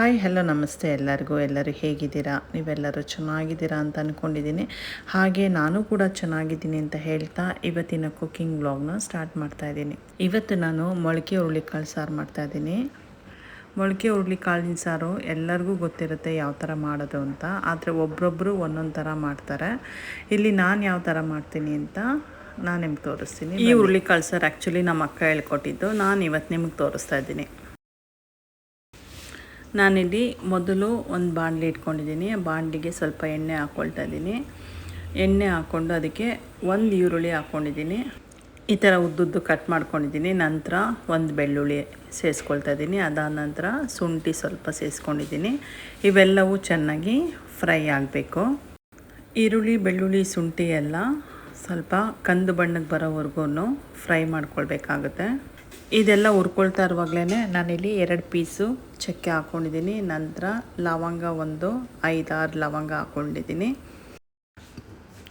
Hi hello ನಮಸ್ತೆ ಎಲ್ಲರಿಗೂ. ಎಲ್ಲರೂ ಹೇಗಿದ್ದೀರಾ? ನೀವೆಲ್ಲರೂ ಚೆನ್ನಾಗಿದ್ದೀರಾ ಅಂತ ಅಂದ್ಕೊಂಡಿದ್ದೀನಿ ಹಾಗೆ ನಾನು ಕೂಡ ಚೆನ್ನಾಗಿದ್ದೀನಿ ಅಂತ ಹೇಳ್ತಾ ಇವತ್ತಿನ ಕುಕ್ಕಿಂಗ್ ಬ್ಲಾಗ್ನ ಸ್ಟಾರ್ಟ್ ಮಾಡ್ತಾ ಇದ್ದೀನಿ. ಇವತ್ತು ನಾನು ಮೊಳಕೆ ಹುರುಳಿಕಾಳು ಸಾರು ಮಾಡ್ತಾ ಇದ್ದೀನಿ. ಮೊಳಕೆ ಹುರುಳಿಕಾಳಿನ ಸಾರು ಎಲ್ಲರಿಗೂ ಗೊತ್ತಿರುತ್ತೆ ಯಾವ ಥರ ಮಾಡೋದು ಅಂತ. ಆದರೆ ಒಬ್ರೊಬ್ಬರು ಒಂದೊಂದು ಥರ ಮಾಡ್ತಾರೆ. ಇಲ್ಲಿ ನಾನು ಯಾವ ಥರ ಮಾಡ್ತೀನಿ ಅಂತ ನಾನು ನಿಮ್ಗೆ ತೋರಿಸ್ತೀನಿ. ಈ ಹುರುಳಿಕಾಳು ಸಾರು ಆ್ಯಕ್ಚುಲಿ ನಮ್ಮ ಅಕ್ಕ ಹೇಳ್ಕೊಟ್ಟಿದ್ದು. ನಾನು ಇವತ್ತು ನಿಮಗೆ ತೋರಿಸ್ತಾ ಇದ್ದೀನಿ. ನಾನಿಲ್ಲಿ ಮೊದಲು ಒಂದು ಬಾಣಲಿ ಇಟ್ಕೊಂಡಿದ್ದೀನಿ. ಆ ಬಾಣಲಿಗೆ ಸ್ವಲ್ಪ ಎಣ್ಣೆ ಹಾಕ್ಕೊಳ್ತಾ ಇದ್ದೀನಿ. ಎಣ್ಣೆ ಹಾಕ್ಕೊಂಡು ಅದಕ್ಕೆ ಒಂದು ಈರುಳ್ಳಿ ಹಾಕ್ಕೊಂಡಿದ್ದೀನಿ. ಈ ಥರ ಉದ್ದುದ್ದು ಕಟ್ ಮಾಡ್ಕೊಂಡಿದ್ದೀನಿ. ನಂತರ ಒಂದು ಬೆಳ್ಳುಳ್ಳಿ ಸೇರಿಸ್ಕೊಳ್ತಾ ಇದ್ದೀನಿ. ಅದಾದ ನಂತರ ಶುಂಠಿ ಸ್ವಲ್ಪ ಸೇರಿಸ್ಕೊಂಡಿದ್ದೀನಿ ಇವೆಲ್ಲವೂ ಚೆನ್ನಾಗಿ ಫ್ರೈ ಆಗಬೇಕು. ಈರುಳ್ಳಿ, ಬೆಳ್ಳುಳ್ಳಿ, ಶುಂಠಿ ಎಲ್ಲ ಸ್ವಲ್ಪ ಕಂದು ಬಣ್ಣಕ್ಕೆ ಬರೋವರೆಗೂ ಫ್ರೈ ಮಾಡ್ಕೊಳ್ಬೇಕಾಗುತ್ತೆ. ಇದೆಲ್ಲ ಹುರ್ಕೊಳ್ತಾ ಇರುವಾಗಲೇ ನಾನಿಲ್ಲಿ ಎರಡು ಪೀಸು ಚಕ್ಕೆ ಹಾಕ್ಕೊಂಡಿದ್ದೀನಿ ನಂತರ ಲವಂಗ ಒಂದು, ಐದಾರು ಲವಂಗ ಹಾಕ್ಕೊಂಡಿದ್ದೀನಿ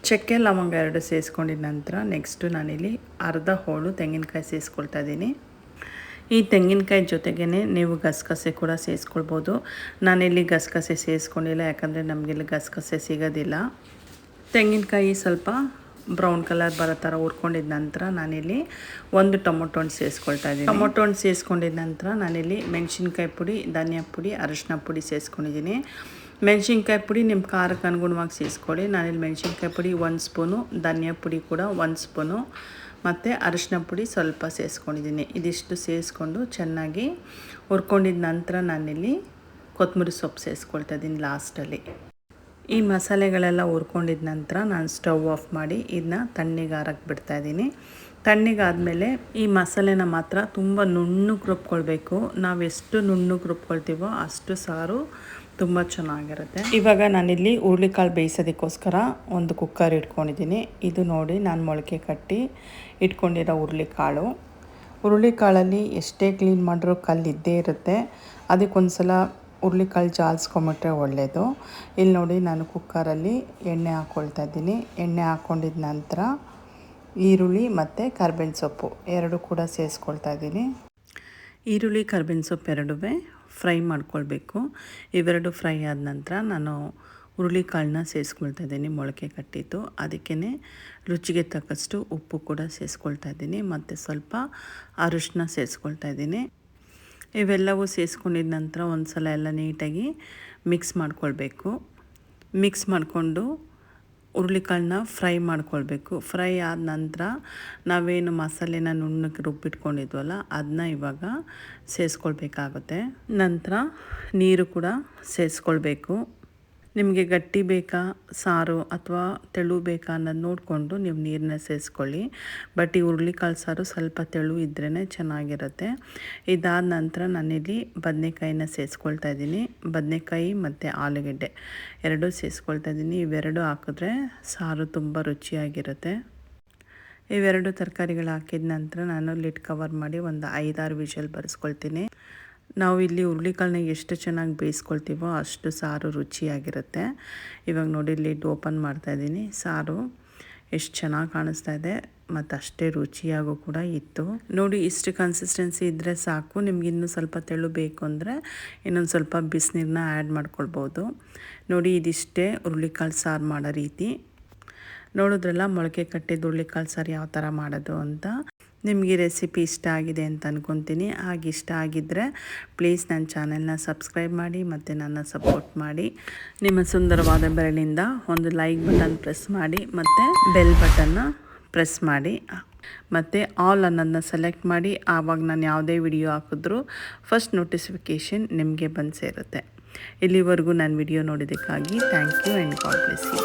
ಚಕ್ಕೆ, ಲವಂಗ ಎರಡು ಸೇರಿಸ್ಕೊಂಡಿದ ನಂತರ ನೆಕ್ಸ್ಟು ನಾನಿಲ್ಲಿ ಅರ್ಧ ಹೋಳು ತೆಂಗಿನಕಾಯಿ ಸೇರಿಸ್ಕೊಳ್ತಾ ಇದ್ದೀನಿ. ಈ ತೆಂಗಿನಕಾಯಿ ಜೊತೆಗೇ ನೀವು ಗಸಗಸೆ ಕೂಡ ಸೇರಿಸ್ಕೊಳ್ಬೋದು ನಾನಿಲ್ಲಿ ಗಸಗಸೆ ಸೇರಿಸ್ಕೊಂಡಿಲ್ಲ ಯಾಕಂದರೆ ನಮಗಿಲ್ಲಿ ಗಸಗಸೆ ಸಿಗೋದಿಲ್ಲ. ತೆಂಗಿನಕಾಯಿ ಸ್ವಲ್ಪ ಬ್ರೌನ್ ಕಲರ್ ಬರೋ ಥರ ಹುರ್ಕೊಂಡಿದ ನಂತರ ನಾನಿಲ್ಲಿ ಒಂದು ಟೊಮೊಟೊ ಹಣ್ಣು ಸೇರಿಸ್ಕೊಳ್ತಾ ಇದ್ದೀನಿ. ಟೊಮೊಟೊ ಹಣ್ಣು ಸೇರಿಸ್ಕೊಂಡಿದ ನಂತರ ನಾನಿಲ್ಲಿ ಮೆಣಸಿನ್ಕಾಯಿ ಪುಡಿ, ಧನಿಯಾ ಪುಡಿ, ಅರಿಶಿನ ಪುಡಿ ಸೇರಿಸ್ಕೊಂಡಿದ್ದೀನಿ ಮೆಣಸಿನ್ಕಾಯಿ ಪುಡಿ ನಿಮ್ಮ ಖಾರಕ್ಕೆ ಅನುಗುಣವಾಗಿ ಸೇರಿಸ್ಕೊಳ್ಳಿ ನಾನಿಲ್ಲಿ ಮೆಣಸಿನ್ಕಾಯಿ ಪುಡಿ ಒಂದು ಸ್ಪೂನು, ಧನಿಯಾ ಪುಡಿ ಕೂಡ ಒಂದು ಸ್ಪೂನು ಮತ್ತು ಅರಿಶಿನ ಪುಡಿ ಸ್ವಲ್ಪ ಸೇರಿಸ್ಕೊಂಡಿದ್ದೀನಿ ಇದಿಷ್ಟು ಸೇರಿಸ್ಕೊಂಡು ಚೆನ್ನಾಗಿ ಹುರ್ಕೊಂಡಿದ ನಂತರ ನಾನಿಲ್ಲಿ ಕೊತ್ತಂಬರಿ ಸೊಪ್ಪು ಸೇರಿಸ್ಕೊಳ್ತಾ ಇದ್ದೀನಿ ಲಾಸ್ಟಲ್ಲಿ. ಈ ಮಸಾಲೆಗಳೆಲ್ಲ ಹುರ್ಕೊಂಡಿದ ನಂತರ ನಾನು ಸ್ಟವ್ ಆಫ್ ಮಾಡಿ ಇದನ್ನ ತಣ್ಣಗೆ ಹಾರಕ್ಕೆ ಬಿಡ್ತಾಯಿದ್ದೀನಿ ತಣ್ಣಗಾದಮೇಲೆ ಈ ಮಸಾಲೆನ ಮಾತ್ರ ತುಂಬ ನುಣ್ಣಗೆ ರುಬ್ಕೊಳ್ಬೇಕು. ನಾವು ಎಷ್ಟು ನುಣ್ಣಗೆ ರುಬ್ಕೊಳ್ತೀವೋ ಅಷ್ಟು ಸಾರು ತುಂಬ ಚೆನ್ನಾಗಿರುತ್ತೆ. ಇವಾಗ ನಾನಿಲ್ಲಿ ಹುರುಳಿಕಾಳು ಬೇಯಿಸೋದಕ್ಕೋಸ್ಕರ ಒಂದು ಕುಕ್ಕರ್ ಇಟ್ಕೊಂಡಿದ್ದೀನಿ ಇದು ನೋಡಿ ನಾನು ಮೊಳಕೆ ಕಟ್ಟಿ ಇಟ್ಕೊಂಡಿರೋ ಹುರುಳಿಕಾಳು. ಹುರುಳಿಕಾಳಲ್ಲಿ ಎಷ್ಟೇ ಕ್ಲೀನ್ ಮಾಡಿರೋ ಕಲ್ಲು ಇದ್ದೇ ಇರುತ್ತೆ. ಅದಕ್ಕೊಂದು ಸಲ ಹುರುಳಿಕಾಳು ಜಾಲ್ಸ್ಕೊಂಬಿಟ್ರೆ ಒಳ್ಳೆಯದು ಇಲ್ಲಿ ನೋಡಿ ನಾನು ಕುಕ್ಕರಲ್ಲಿ ಎಣ್ಣೆ ಹಾಕ್ಕೊಳ್ತಾ ಇದ್ದೀನಿ. ಎಣ್ಣೆ ಹಾಕ್ಕೊಂಡಿದ ನಂತರ ಈರುಳ್ಳಿ ಮತ್ತು ಕರ್ಬೇವಿನ ಸೊಪ್ಪು ಎರಡು ಕೂಡ ಸೇರಿಸ್ಕೊಳ್ತಾ ಇದ್ದೀನಿ. ಈರುಳ್ಳಿ, ಕರ್ಬೇವಿನ ಸೊಪ್ಪು ಎರಡೂ ಫ್ರೈ ಮಾಡ್ಕೊಳ್ಬೇಕು. ಇವೆರಡು ಫ್ರೈ ಆದ ನಂತರ ನಾನು ಹುರುಳಿಕಾಳನ್ನ ಸೇರಿಸ್ಕೊಳ್ತಾ ಇದ್ದೀನಿ ಮೊಳಕೆ ಕಟ್ಟಿದ್ದು. ಅದಕ್ಕೇ ರುಚಿಗೆ ತಕ್ಕಷ್ಟು ಉಪ್ಪು ಕೂಡ ಸೇರಿಸ್ಕೊಳ್ತಾ ಇದ್ದೀನಿ. ಮತ್ತು ಸ್ವಲ್ಪ ಅರಿಶಿನ ಸೇರಿಸ್ಕೊಳ್ತಾ ಇದ್ದೀನಿ. ಇವೆಲ್ಲವೂ ಸೇರಿಸ್ಕೊಂಡಿದ ನಂತರ ಒಂದು ಸಲ ಎಲ್ಲ ನೀಟಾಗಿ ಮಿಕ್ಸ್ ಮಾಡ್ಕೊಳ್ಬೇಕು. ಮಿಕ್ಸ್ ಮಾಡಿಕೊಂಡು ಹುರುಳಿಕಾಳನ್ನ ಫ್ರೈ ಮಾಡ್ಕೊಳ್ಬೇಕು. ಫ್ರೈ ಆದ ನಂತರ ನಾವೇನು ಮಸಾಲೆನ ನುಣ್ಣಕ್ಕೆ ರುಬ್ಬಿಟ್ಕೊಂಡಿದ್ವಲ್ಲ ಅದನ್ನ ಇವಾಗ ಸೇರಿಸ್ಕೊಳ್ಬೇಕಾಗುತ್ತೆ. ನಂತರ ನೀರು ಕೂಡ ಸೇರಿಸ್ಕೊಳ್ಬೇಕು. ನಿಮಗೆ ಗಟ್ಟಿ ಬೇಕಾ, ಸಾರು ಅಥವಾ ತೆಳು ಬೇಕಾ ಅನ್ನೋದು ನೋಡಿಕೊಂಡು ನೀವು ನೀರನ್ನ ಸೇರಿಸ್ಕೊಳ್ಳಿ ಬಟ್ ಈ ಹುರುಳಿಕಾಳು ಸಾರು ಸ್ವಲ್ಪ ತೆಳು ಇದ್ರೇ ಚೆನ್ನಾಗಿರುತ್ತೆ. ಇದಾದ ನಂತರ ನಾನಿಲ್ಲಿ ಬದನೆಕಾಯಿನ ಸೇರಿಸ್ಕೊಳ್ತಾ ಇದ್ದೀನಿ. ಬದನೆಕಾಯಿ ಮತ್ತು ಆಲೂಗೆಡ್ಡೆ ಎರಡೂ ಸೇರಿಸ್ಕೊಳ್ತಾ ಇದ್ದೀನಿ. ಇವೆರಡೂ ಹಾಕಿದ್ರೆ ಸಾರು ತುಂಬ ರುಚಿಯಾಗಿರುತ್ತೆ. ಇವೆರಡು ತರಕಾರಿಗಳು ಹಾಕಿದ ನಂತರ ನಾನು ಲಿಡ್ ಕವರ್ ಮಾಡಿ ಒಂದು ಐದಾರು ವಿಷಲ್ ಬರೆಸ್ಕೊಳ್ತೀನಿ. ನಾವು ಇಲ್ಲಿ ಹುರುಳಿಕಾಳನ್ನ ಎಷ್ಟು ಚೆನ್ನಾಗಿ ಬೇಯಿಸ್ಕೊಳ್ತೀವೋ ಅಷ್ಟು ಸಾರು ರುಚಿಯಾಗಿರುತ್ತೆ. ಇವಾಗ ನೋಡಿ, ಲಿಡ್ ಓಪನ್ ಮಾಡ್ತಾಯಿದ್ದೀನಿ ಸಾರು ಎಷ್ಟು ಚೆನ್ನಾಗಿ ಕಾಣಿಸ್ತಾ ಇದೆ. ಮತ್ತು ಅಷ್ಟೇ ರುಚಿಯಾಗೂ ಕೂಡ ಇತ್ತು. ನೋಡಿ, ಇಷ್ಟು ಕನ್ಸಿಸ್ಟೆನ್ಸಿ ಇದ್ದರೆ ಸಾಕು. ನಿಮ್ಗೆ ಇನ್ನೂ ಸ್ವಲ್ಪ ತೆಳು ಬೇಕು ಅಂದರೆ ಇನ್ನೊಂದು ಸ್ವಲ್ಪ ಬಿಸಿನೀರನ್ನ ಆ್ಯಡ್ ಮಾಡ್ಕೊಳ್ಬೋದು. ನೋಡಿ, ಇದಿಷ್ಟೇ ಹುರುಳಿಕಾಳು ಸಾರು ಮಾಡೋ ರೀತಿ. ನೋಡಿದ್ರಲ್ಲ, ಮೊಳಕೆ ಕಟ್ಟಿದ ಹುರುಳಿಕಾಳು ಸಾರು ಯಾವ ಥರ ಮಾಡೋದು ಅಂತ. ನಿಮಗೆ ರೆಸಿಪಿ ಇಷ್ಟ ಆಗಿದೆ ಅಂತ ಅಂದ್ಕೊತೀನಿ ಹಾಗೆ ಇಷ್ಟ ಆಗಿದ್ದರೆ ಪ್ಲೀಸ್ ನನ್ನ ಚಾನೆಲ್ನ ಸಬ್ಸ್ಕ್ರೈಬ್ ಮಾಡಿ ಮತ್ತು ನನ್ನ ಸಪೋರ್ಟ್ ಮಾಡಿ. ನಿಮ್ಮ ಸುಂದರವಾದ ಬೆರಳಿಂದ ಒಂದು ಲೈಕ್ ಬಟನ್ ಪ್ರೆಸ್ ಮಾಡಿ ಮತ್ತು ಬೆಲ್ ಬಟನ್ನ ಪ್ರೆಸ್ ಮಾಡಿ. ಮತ್ತು ಆಲ್ ಅನ್ನೋದನ್ನ ಸೆಲೆಕ್ಟ್ ಮಾಡಿ. ಆವಾಗ ನಾನು ಯಾವುದೇ ವಿಡಿಯೋ ಹಾಕಿದ್ರೂ ಫಸ್ಟ್ ನೋಟಿಫಿಕೇಷನ್ ನಿಮಗೆ ಬಂದು ಸೇರುತ್ತೆ. ಇಲ್ಲಿವರೆಗೂ ನಾನು video ನೋಡಿದ್ದಕ್ಕಾಗಿ thank you and God bless you.